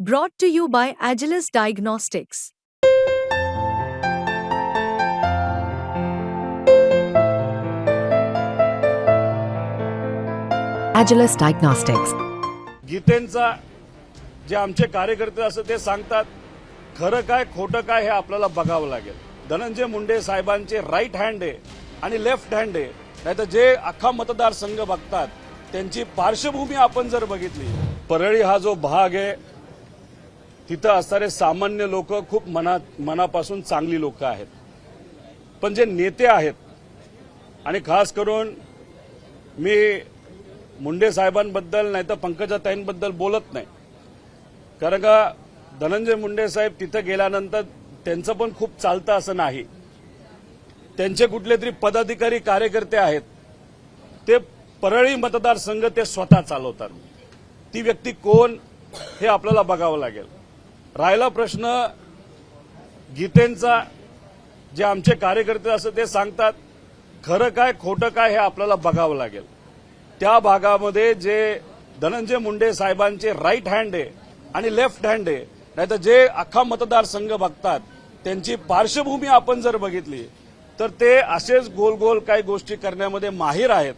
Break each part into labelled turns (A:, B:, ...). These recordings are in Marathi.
A: Brought to you by Agilis Diagnostics.
B: Agilis Diagnostics.
C: गीतेंचा जे आमचे कार्यकर्ते असं ते सांगतात खरं काय खोटं काय हे आपल्याला बघावं लागेल धनंजय मुंडे साहेबांचे राईट हँड आहे आणि लेफ्ट हँड आहे नाहीतर जे अख्खा मतदारसंघ बघतात त्यांची पार्श्वभूमी आपण जर बघितली परळी हा जो भाग आहे तिथं असणारे सामान्य लोक खूप मनात मनापासून चांगली लोक आहेत. पण जे नेते आहेत आणि खास करून मी मुंडे साहेबांबद्दल नाही तर पंकजाताईंबद्दल बोलत नाही. कारण का धनंजय मुंडे साहेब तिथं गेल्यानंतर त्यांचं पण खूप चालतं असं नाही. त्यांचे कुठले तरी पदाधिकारी कार्यकर्ते आहेत. ते परळी मतदारसंघ ते स्वतः चालवतात. ती व्यक्ती कोण हे आपल्याला बघावं लागेल. राहिला प्रश्न गीतेंचा जे आमचे कार्यकर्ते असं ते सांगतात खरं काय खोटं काय हे आपल्याला बघावं लागेल. त्या भागामध्ये जे धनंजय मुंडे साहेबांचे राईट हँड आहे आणि लेफ्ट हँड आहे नाहीतर जे अख्खा मतदारसंघ बघतात त्यांची पार्श्वभूमी आपण जर बघितली तर ते असेच गोल गोल काही गोष्टी करण्यामध्ये माहीर आहेत.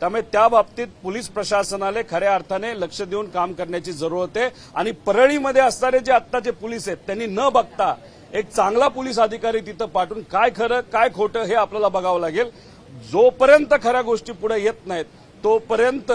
C: त्यामुळे त्या बाबतीत पोलीस प्रशासनाने खऱ्या अर्थाने लक्ष देऊन काम करण्याची जरूरत आहे. आणि परळीमध्ये असणारे जे आत्ताचे पोलीस आहेत त्यांनी न बघता एक चांगला पोलीस अधिकारी तिथं पाठवून काय खरं काय खोटं हे आपल्याला बघावं लागेल. जोपर्यंत खऱ्या गोष्टी पुढे येत नाहीत तोपर्यंत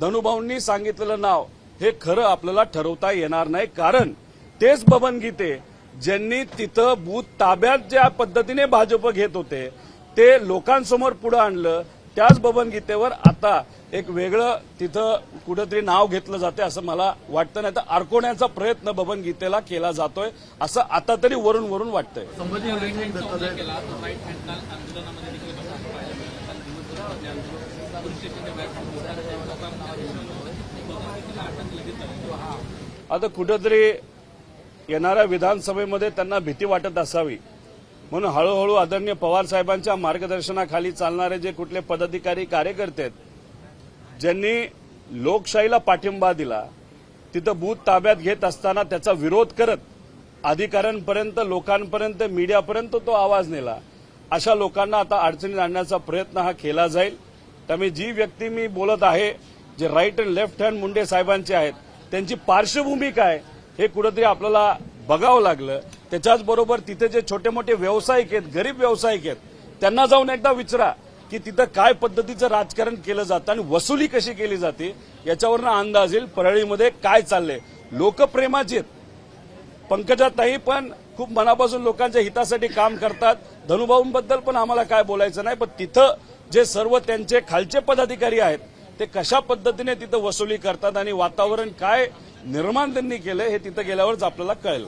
C: धनुभाऊंनी सांगितलेलं नाव हे खरं आपल्याला ठरवता येणार नाही. कारण तेच बबन गीते ज्यांनी तिथं बूथ ताब्यात ज्या पद्धतीने भाजप घेत होते ते लोकांसमोर पुढे आणलं त्याच बबन गीतेवर आता एक वेगळं तिथं कुठंतरी नाव घेतलं जाते असं मला वाटतं नाही तर अडकवण्याचा प्रयत्न बबन गीतेला केला जातोय असं आता तरी वरून वरून वाटतंय. आता कुठंतरी येणाऱ्या विधानसभेमध्ये त्यांना भीती वाटत असावी. म्हणून हळूहळू आदरणीय पवार साहेबांच्या मार्गदर्शनाखाली चालणारे जे कुठले पदाधिकारी कार्यकर्ते आहेत ज्यांनी लोकशाहीला पाठिंबा दिला तिथं बूथ ताब्यात घेत असताना त्याचा विरोध करत अधिकाऱ्यांपर्यंत लोकांपर्यंत मीडियापर्यंत तो आवाज नेला. अशा लोकांना आता अडचणीत आणण्याचा प्रयत्न हा केला जाईल. त्यामुळे जी व्यक्ती मी बोलत आहे जे right and left hand Munde साहेबांचे आहेत त्यांची पार्श्वभूमी काय हे कुठंतरी आपल्याला बघावं लागलं. त्याच्याचबरोबर तिथे जे छोटे मोठे व्यावसायिक आहेत गरीब व्यावसायिक आहेत त्यांना जाऊन एकदा विचारा की तिथं काय पद्धतीचं राजकारण केलं जातं आणि वसुली कशी केली जाते याच्यावरनं अंदाज येईल परळीमध्ये काय चाललंय. लोकप्रेमाची पंकजाताई पण खूप मनापासून लोकांच्या हितासाठी काम करतात. धनुभाऊंबद्दल पण आम्हाला काय बोलायचं नाही पण तिथं जे सर्व त्यांचे खालचे पदाधिकारी आहेत ते कशा पद्धतीने तिथं वसुली करतात आणि वातावरण काय निर्माण त्यांनी केलं हे तिथं गेल्यावरच आपल्याला कळेल.